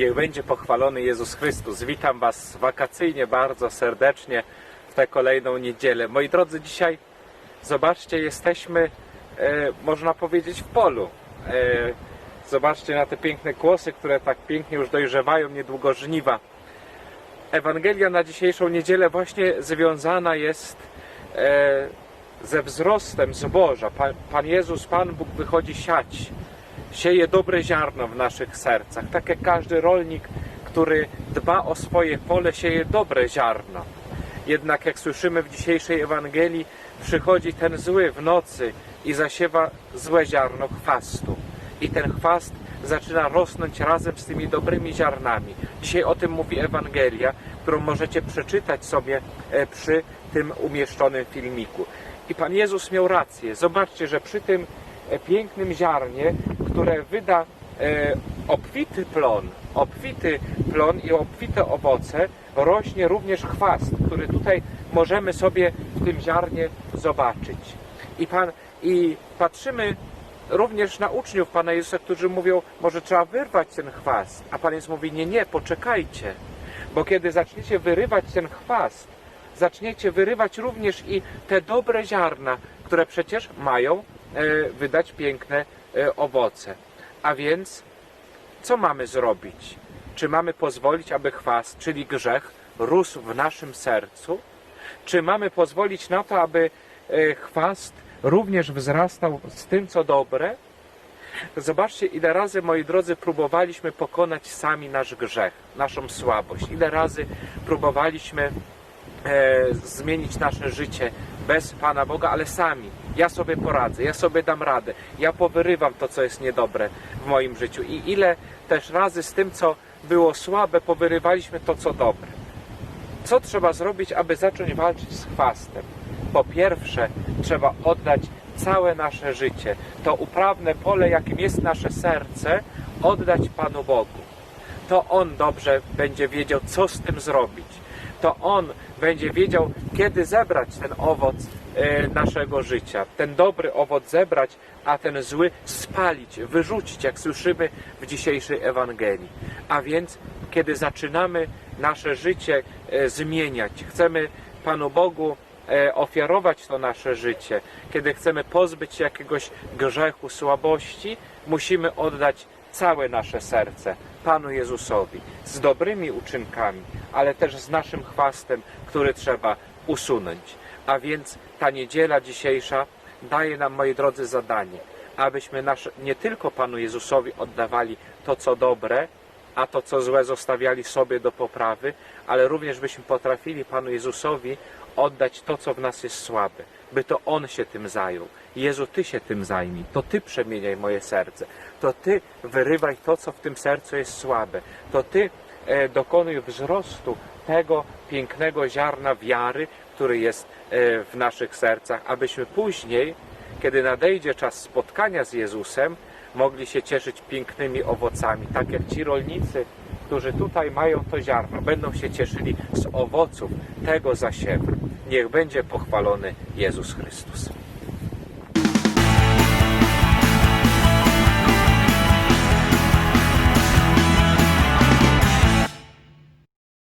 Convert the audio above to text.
Niech będzie pochwalony Jezus Chrystus. Witam Was wakacyjnie bardzo serdecznie w tę kolejną niedzielę. Moi drodzy, dzisiaj zobaczcie, jesteśmy, e, można powiedzieć, w polu. E, zobaczcie na te piękne kłosy, które tak pięknie już dojrzewają, niedługo żniwa. Ewangelia na dzisiejszą niedzielę właśnie związana jest e, ze wzrostem zboża. Pan, Pan Jezus, Pan Bóg wychodzi siać, sieje dobre ziarno w naszych sercach. Tak jak każdy rolnik, który dba o swoje pole, sieje dobre ziarno. Jednak jak słyszymy w dzisiejszej Ewangelii, przychodzi ten zły w nocy i zasiewa złe ziarno chwastu. I ten chwast zaczyna rosnąć razem z tymi dobrymi ziarnami. Dzisiaj o tym mówi Ewangelia, którą możecie przeczytać sobie e, przy tym umieszczonym filmiku. I Pan Jezus miał rację. Zobaczcie, że przy tym e, pięknym ziarnie, które wyda e, obfity plon, obfity plon i obfite owoce, rośnie również chwast, który tutaj możemy sobie w tym ziarnie zobaczyć. I, pan, i patrzymy również na uczniów Pana Jezusa, którzy mówią, może trzeba wyrwać ten chwast. A Pan Jezus mówi, nie, nie, poczekajcie. Bo kiedy zaczniecie wyrywać ten chwast, zaczniecie wyrywać również i te dobre ziarna, które przecież mają e, wydać piękne owoce. A więc co mamy zrobić? Czy mamy pozwolić, aby chwast, czyli grzech, rósł w naszym sercu? Czy mamy pozwolić na to, aby e, chwast również wzrastał z tym, co dobre? Zobaczcie, ile razy, moi drodzy, próbowaliśmy pokonać sami nasz grzech, naszą słabość. Ile razy próbowaliśmy e, zmienić nasze życie bez Pana Boga, ale sami. Ja sobie poradzę, ja sobie dam radę, ja powyrywam to, co jest niedobre w moim życiu. I ile też razy z tym, co było słabe, powyrywaliśmy to, co dobre. Co trzeba zrobić, aby zacząć walczyć z chwastem? Po pierwsze, trzeba oddać całe nasze życie, to uprawne pole, jakim jest nasze serce, oddać Panu Bogu. To On dobrze będzie wiedział, co z tym zrobić. To On będzie wiedział, kiedy zebrać ten owoc e, naszego życia. Ten dobry owoc zebrać, a ten zły spalić, wyrzucić, jak słyszymy w dzisiejszej Ewangelii. A więc, kiedy zaczynamy nasze życie e, zmieniać, chcemy Panu Bogu e, ofiarować to nasze życie, kiedy chcemy pozbyć się jakiegoś grzechu, słabości, musimy oddać całe nasze serce Panu Jezusowi z dobrymi uczynkami, ale też z naszym chwastem, który trzeba usunąć. A więc ta niedziela dzisiejsza daje nam, moi drodzy, zadanie, abyśmy nasz, nie tylko Panu Jezusowi oddawali to, co dobre, a to, co złe, zostawiali sobie do poprawy, ale również byśmy potrafili Panu Jezusowi oddać to, co w nas jest słabe, by to On się tym zajął. Jezu, Ty się tym zajmij, to Ty przemieniaj moje serce, to Ty wyrywaj to, co w tym sercu jest słabe, to Ty e, dokonuj wzrostu tego pięknego ziarna wiary, który jest e, w naszych sercach, abyśmy później, kiedy nadejdzie czas spotkania z Jezusem, mogli się cieszyć pięknymi owocami, tak jak ci rolnicy, którzy tutaj mają to ziarno, będą się cieszyli z owoców tego zasiewu. Niech będzie pochwalony Jezus Chrystus.